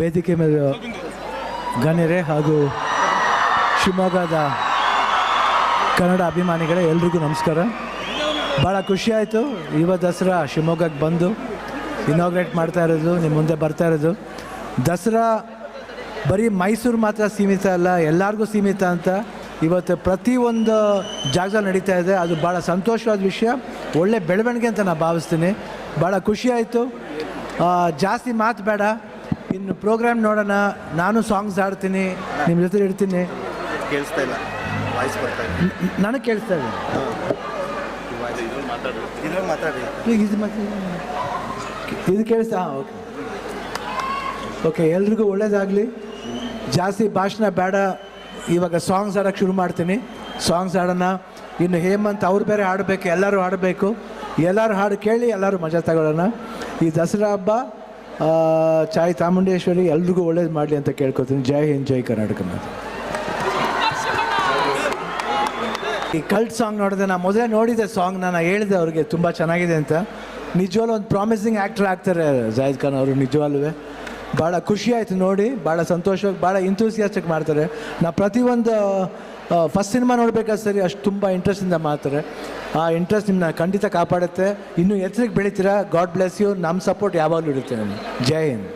ವೇದಿಕೆ ಮೇಲೆ ಗಣ್ಯರೇ ಹಾಗೂ ಶಿವಮೊಗ್ಗದ ಕನ್ನಡ ಅಭಿಮಾನಿಗಳೇ ಎಲ್ರಿಗೂ ನಮಸ್ಕಾರ. ಭಾಳ ಖುಷಿ ಆಯಿತು. ಇವತ್ತು ದಸರಾ ಶಿವಮೊಗ್ಗಕ್ಕೆ ಬಂದು ಇನಾಗ್ರೇಟ್ ಮಾಡ್ತಾ ಇರೋದು ನಿಮ್ಮ ಮುಂದೆ ಬರ್ತಾ ಇರೋದು. ದಸರಾ ಬರೀ ಮೈಸೂರು ಮಾತ್ರ ಸೀಮಿತ ಅಲ್ಲ, ಎಲ್ಲರಿಗೂ ಸೀಮಿತ ಅಂತ ಇವತ್ತು ಪ್ರತಿಯೊಂದು ಜಾಗದಲ್ಲಿ ನಡೀತಾ ಇದೆ. ಅದು ಭಾಳ ಸಂತೋಷವಾದ ವಿಷಯ. ಒಳ್ಳೆ ಬೆಳವಣಿಗೆ ಅಂತ ನಾನು ಭಾವಿಸ್ತೀನಿ. ಭಾಳ ಖುಷಿ ಆಯಿತು. ಜಾಸ್ತಿ ಮಾತು ಬೇಡ. ಇನ್ನು ಪ್ರೋಗ್ರಾಮ್ ನೋಡೋಣ. ನಾನು ಸಾಂಗ್ಸ್ ಹಾಡ್ತೀನಿ ನಿಮ್ಮ ಜೊತೆ ಇರ್ತೀನಿ. ಕೇಳಿಸ್ತಾ ಇಲ್ಲ. ವಾಯ್ಸ್ ಬರ್ತಾ ನನಗೆ ಕೇಳಿಸ್ತಾ ಇದೆ. ಇದ್ರಲ್ಲಿ ಮಾತಾಡಿ ಇದು ಮಾತಾಡಿ ಇದು ಕೇಳಿಸ್ತಾ ಹಾಂ ಓಕೆ ಓಕೆ ಎಲ್ರಿಗೂ ಒಳ್ಳೇದಾಗಲಿ. ಜಾಸ್ತಿ ಭಾಷಣ ಬೇಡ. ಇವಾಗ ಸಾಂಗ್ಸ್ ಆಡೋಕ್ಕೆ ಶುರು ಮಾಡ್ತೀನಿ. ಸಾಂಗ್ಸ್ ಆಡೋಣ ಇನ್ನು ಹೇಮಂತ್ ಅವ್ರು ಬೇರೆ ಹಾಡಬೇಕು ಎಲ್ಲರೂ ಹಾಡಬೇಕು. ಎಲ್ಲರೂ ಹಾಡು ಕೇಳಿ ಎಲ್ಲರೂ ಮಜಾ ತಗೊಳ್ಳೋಣ. ಈ ದಸರಾ ಹಬ್ಬ ಚಾಯ್ ಚಾಮುಂಡೇಶ್ವರಿ ಎಲ್ರಿಗೂ ಒಳ್ಳೇದು ಮಾಡಲಿ ಅಂತ ಕೇಳ್ಕೊತೀನಿ ಜೈ ಹಿಂದ್, ಜೈ ಕರ್ನಾಟಕ ಈ ಕಲ್ಟ್ ಸಾಂಗ್ ನೋಡಿದೆ ನಾನು ಮೊದಲೇ ನೋಡಿದ್ದೆ ಸಾಂಗ್ ನಾನು ಹೇಳಿದೆ ಅವ್ರಿಗೆ, ತುಂಬ ಚೆನ್ನಾಗಿದೆ ಅಂತ. ನಿಜವಾಗ್ಲೂ ಒಂದು ಪ್ರಾಮಿಸಿಂಗ್ ಆ್ಯಕ್ಟರ್ ಆಗ್ತಾರೆ ಜಾಹಿದ್ ಖಾನ್ ಅವರು ನಿಜವಾಗ್ಲೂ ಭಾಳ ಖುಷಿ ಆಯಿತು ನೋಡಿ, ಭಾಳ ಸಂತೋಷವಾಗಿ ಭಾಳ ಇಂಥೂಸಿಯಾಸ್ಟಿಕ್ ಮಾಡ್ತಾರೆ. ನಾ ಪ್ರತಿಯೊಂದು ಫಸ್ಟ್ ಸಿನಿಮಾ ನೋಡ್ಬೇಕಾದ್ರೆ ಸರಿ, ಅಷ್ಟು ತುಂಬ ಇಂಟ್ರೆಸ್ಟಿಂದ ಮಾಡ್ತಾರೆ. ಆ ಇಂಟ್ರೆಸ್ಟ್ ನಿಮ್ಮನ್ನ ಖಂಡಿತ ಕಾಪಾಡುತ್ತೆ. ಇನ್ನೂ ಎಚ್ಚರಿಕೆ ಬೆಳಿತೀರಾ? ಗಾಡ್ ಬ್ಲೆಸ್ ಯು ನಮ್ಮ ಸಪೋರ್ಟ್ ಯಾವಾಗಲೂ ಇರುತ್ತೆ ನಿಮ್ಮ ಜೈ ಹಿಂದ್.